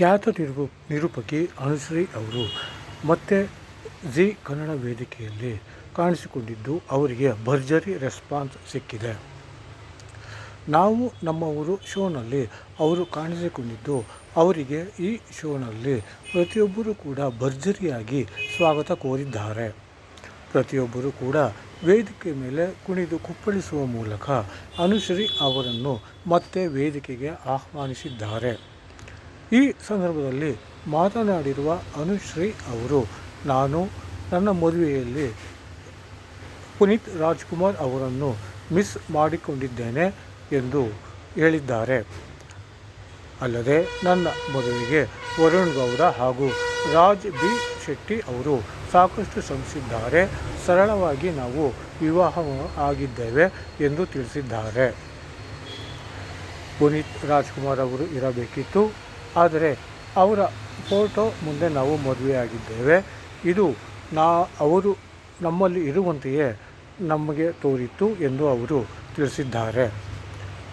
ಖ್ಯಾತ ನಿರೂಪ, ನಿರೂಪಕಿ ಅನುಶ್ರೀ ಅವರು ಮತ್ತೆ ಜಿ ಕನ್ನಡ ವೇದಿಕೆಯಲ್ಲಿ ಕಾಣಿಸಿಕೊಂಡಿದ್ದು ಅವರಿಗೆ ಭರ್ಜರಿ ರೆಸ್ಪಾನ್ಸ್ ಸಿಕ್ಕಿದೆ. ನಾವು ನಮ್ಮ ಊರು ಶೋನಲ್ಲಿ ಅವರು ಕಾಣಿಸಿಕೊಂಡಿದ್ದು ಅವರಿಗೆ ಈ ಶೋನಲ್ಲಿ ಪ್ರತಿಯೊಬ್ಬರೂ ಕೂಡ ಭರ್ಜರಿಯಾಗಿ ಸ್ವಾಗತ ಕೋರಿದ್ದಾರೆ. ಪ್ರತಿಯೊಬ್ಬರೂ ಕೂಡ ವೇದಿಕೆ ಮೇಲೆ ಕುಣಿದು ಕುಪ್ಪಳಿಸುವ ಮೂಲಕ ಅನುಶ್ರೀ ಅವರನ್ನು ಮತ್ತೆ ವೇದಿಕೆಗೆ ಆಹ್ವಾನಿಸಿದ್ದಾರೆ. ಈ ಸಂದರ್ಭದಲ್ಲಿ ಮಾತನಾಡಿರುವ ಅನುಶ್ರೀ ಅವರು, ನಾನು ನನ್ನ ಮದುವೆಯಲ್ಲಿ ಪುನೀತ್ ರಾಜ್ಕುಮಾರ್ ಅವರನ್ನು ಮಿಸ್ ಮಾಡಿಕೊಂಡಿದ್ದೇನೆ ಎಂದು ಹೇಳಿದ್ದಾರೆ. ಅಲ್ಲದೆ ನನ್ನ ಮದುವೆಗೆ ವರುಣ್ ಗೌಡ ಹಾಗೂ ರಾಜ್ ಬಿ ಶೆಟ್ಟಿ ಅವರು ಸಾಕಷ್ಟು ಶ್ರಮಿಸಿದ್ದಾರೆ. ಸರಳವಾಗಿ ನಾವು ವಿವಾಹ ಆಗಿದ್ದೇವೆ ಎಂದು ತಿಳಿಸಿದ್ದಾರೆ. ಪುನೀತ್ ರಾಜ್ಕುಮಾರ್ ಅವರು ಇರಬೇಕಿತ್ತು. ಆದರೆ ಅವರ ಫೋಟೋ ಮುಂದೆ ನಾವು ಮದುವೆಯಾಗಿದ್ದೇವೆ. ಇದು ನಾ, ಅವರು ನಮ್ಮಲ್ಲಿ ಇರುವಂತೆಯೇ ನಮಗೆ ತೋರಿತ್ತು ಎಂದು ಅವರು ತಿಳಿಸಿದ್ದಾರೆ.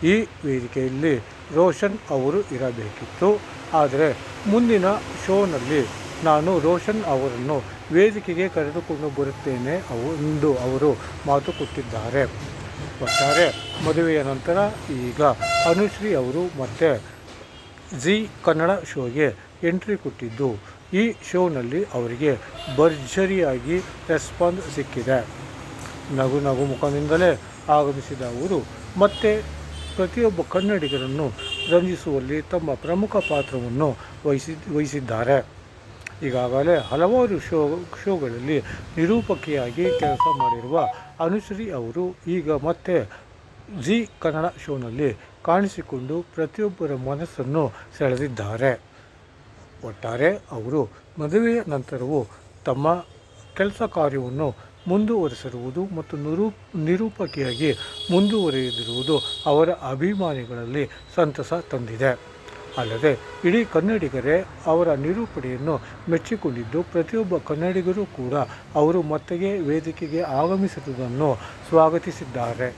ಈ ವೇದಿಕೆಯಲ್ಲಿ ರೋಷನ್ ಅವರು ಇರಬೇಕಿತ್ತು. ಆದರೆ ಮುಂದಿನ ಶೋನಲ್ಲಿ ನಾನು ರೋಷನ್ ಅವರನ್ನು ವೇದಿಕೆಗೆ ಕರೆದುಕೊಂಡು ಬರುತ್ತೇನೆ ಎಂದು ಅವರು ಮಾತು ಕೊಟ್ಟಿದ್ದಾರೆ. ಒಟ್ಟಾರೆ ಮದುವೆಯ ನಂತರ ಈಗ ಅನುಶ್ರೀ ಅವರು ಮತ್ತೆ ಜಿ ಕನ್ನಡ ಶೋಗೆ ಎಂಟ್ರಿ ಕೊಟ್ಟಿದ್ದು. ಈ ಶೋನಲ್ಲಿ ಅವರಿಗೆ ಭರ್ಜರಿಯಾಗಿ ರೆಸ್ಪಾನ್ಸ್ ಸಿಕ್ಕಿದೆ. ನಗು ನಗು ಮುಖದಿಂದಲೇ ಆಗಮಿಸಿದ ಅವರು, ಮತ್ತೆ ಪ್ರತಿಯೊಬ್ಬ ಕನ್ನಡಿಗರನ್ನು ರಂಜಿಸುವಲ್ಲಿ ತಮ್ಮ ಪ್ರಮುಖ ಪಾತ್ರವನ್ನು ವಹಿಸಿ, ವಹಿಸಿದ್ದಾರೆ. ಈಗಾಗಲೇ ಹಲವಾರು ಶೋ, ಶೋಗಳಲ್ಲಿ ನಿರೂಪಕಿಯಾಗಿ ಕೆಲಸ ಮಾಡಿರುವ ಅನುಶ್ರೀ ಅವರು ಈಗ ಮತ್ತೆ ಜಿ ಕನ್ನಡ ಶೋನಲ್ಲಿ ಕಾಣಿಸಿಕೊಂಡು ಪ್ರತಿಯೊಬ್ಬರ ಮನಸ್ಸನ್ನು ಸೆಳೆದಿದ್ದಾರೆ. ಒಟ್ಟಾರೆ ಅವರು ಮದುವೆಯ ನಂತರವೂ ತಮ್ಮ ಕೆಲಸ ಕಾರ್ಯವನ್ನು ಮುಂದುವರಿಸಿರುವುದು ಮತ್ತು ನಿರೂ ನಿರೂಪಕಿಯಾಗಿ ಮುಂದುವರೆಯದಿರುವುದು ಅವರ ಅಭಿಮಾನಿಗಳಲ್ಲಿ ಸಂತಸ ತಂದಿದೆ. ಅಲ್ಲದೆ, ಇಡೀ ಕನ್ನಡಿಗರೇ ಅವರ ನಿರೂಪಣೆಯನ್ನು ಮೆಚ್ಚಿಕೊಂಡಿದ್ದು, ಪ್ರತಿಯೊಬ್ಬ ಕನ್ನಡಿಗರೂ ಕೂಡ ಅವರು ಮತ್ತೆಗೆ ವೇದಿಕೆಗೆ ಆಗಮಿಸಿರುವುದನ್ನು ಸ್ವಾಗತಿಸಿದ್ದಾರೆ.